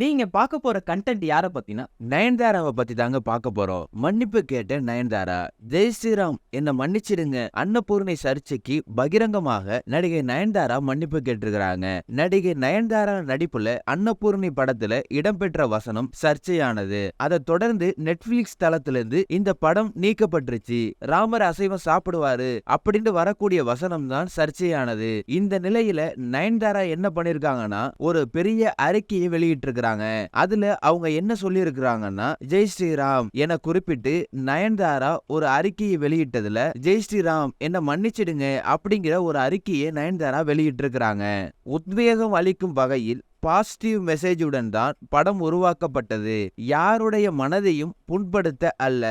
நீங்க பார்க்க போற கண்டென்ட் யாரை பத்தினா நயன்தாராவை பத்தி தாங்க பார்க்க போறோம். மன்னிப்பு கேட்ட நயன்தாரா ஜெய் ஸ்ரீராம் என்னை மன்னிச்சிடுங்க. அன்னபூர்ணை சர்ச்சைக்கு பகிரங்கமாக நடிகை நயன்தாரா மன்னிப்பு கேட்டிருக்கிறாங்க. நடிகை நயன்தாரா நடிப்புல அன்னபூர்ணி படத்துல இடம்பெற்ற வசனம் சர்ச்சையானது. அதை தொடர்ந்து நெட்ஃபிளிக்ஸ் தளத்திலிருந்து இந்த படம் நீக்கப்பட்டுருச்சு. ராமர் அசைவம் சாப்பிடுவாரு அப்படின்னு வரக்கூடிய வசனம் தான் சர்ச்சையானது. இந்த நிலையில நயன்தாரா என்ன பண்ணிருக்காங்கன்னா ஒரு பெரிய அறிக்கையை வெளியிட்டிருக்கிறாங்க அதுல அவங்க என்ன சொல்லி இருக்கிறாங்கன்னா ஜெய் ஸ்ரீராம் என குறிப்பிட்டு நயன்தாரா ஒரு அறிக்கையை வெளியிட்டதுல ஜெய் ஸ்ரீராம் என்ன மன்னிச்சிடுங்க அப்படிங்கிற ஒரு அறிக்கையை நயன்தாரா வெளியிட்டிருக்கிறாங்க. உத்வேகம் அளிக்கும் வகையில் பாசிட்டிவ் மெசேஜுடன் தான் படம் உருவாக்கப்பட்டது. யாருடைய மனதையும் புண்படுத்த அல்ல.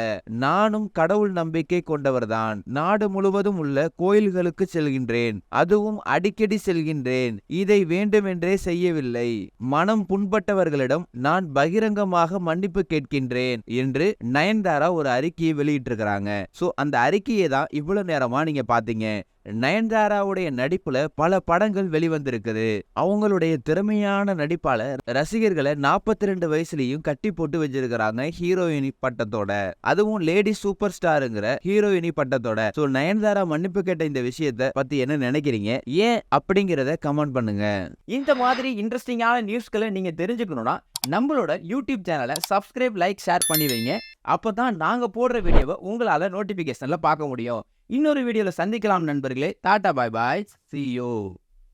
நானும் கடவுள் நம்பிக்கை கொண்டவர்தான். நாடு முழுவதும் உள்ள கோயில்களுக்கு செல்கின்றேன். அதுவும் அடிக்கடி செல்கின்றேன். இதை வேண்டுமென்றே செய்யவில்லை. மனம் புண்பட்டவர்களிடம் நான் பகிரங்கமாக மன்னிப்பு கேட்கின்றேன் என்று நயன்தாரா ஒரு அறிக்கையை வெளியிட்டிருக்கிறாங்க. சோ அந்த அறிக்கையை தான் இவ்வளவு நேரமா நீங்க பாத்தீங்க நயன்தாராவுடைய நடிப்புல பல படங்கள் வெளிவந்திருக்குது. அவங்களுடைய திறமையான நடிப்பால ரசிகர்களை நாற்பத்தி ரெண்டு வயசுலயும் கட்டி போட்டு வச்சிருக்கிறாங்க ஹீரோயினி பட்டத்தோட. அதுவும் லேடி சூப்பர் ஸ்டாருங்கிற ஹீரோயினி பட்டத்தோட. சோ நயன்தாரா மன்னிப்பு கேட்ட இந்த விஷயத்த பத்தி என்ன நினைக்கிறீங்க? ஏன் அப்படிங்கிறத கமெண்ட் பண்ணுங்க. இந்த மாதிரி இன்ட்ரெஸ்டிங்கான நியூஸ்களை நீங்க தெரிஞ்சுக்கணும்னா நம்மளோட யூடியூப் சேனலை சப்ஸ்கிரைப் லைக் ஷேர் பண்ணி வைங்க. அப்பதான் நாங்க போடுற வீடியோவை உங்களால நோட்டிபிகேஷன்ல பார்க்க முடியும். இன்னொரு வீடியோவில் சந்திக்கலாம் நண்பர்களே. Tata bye bye. சியோ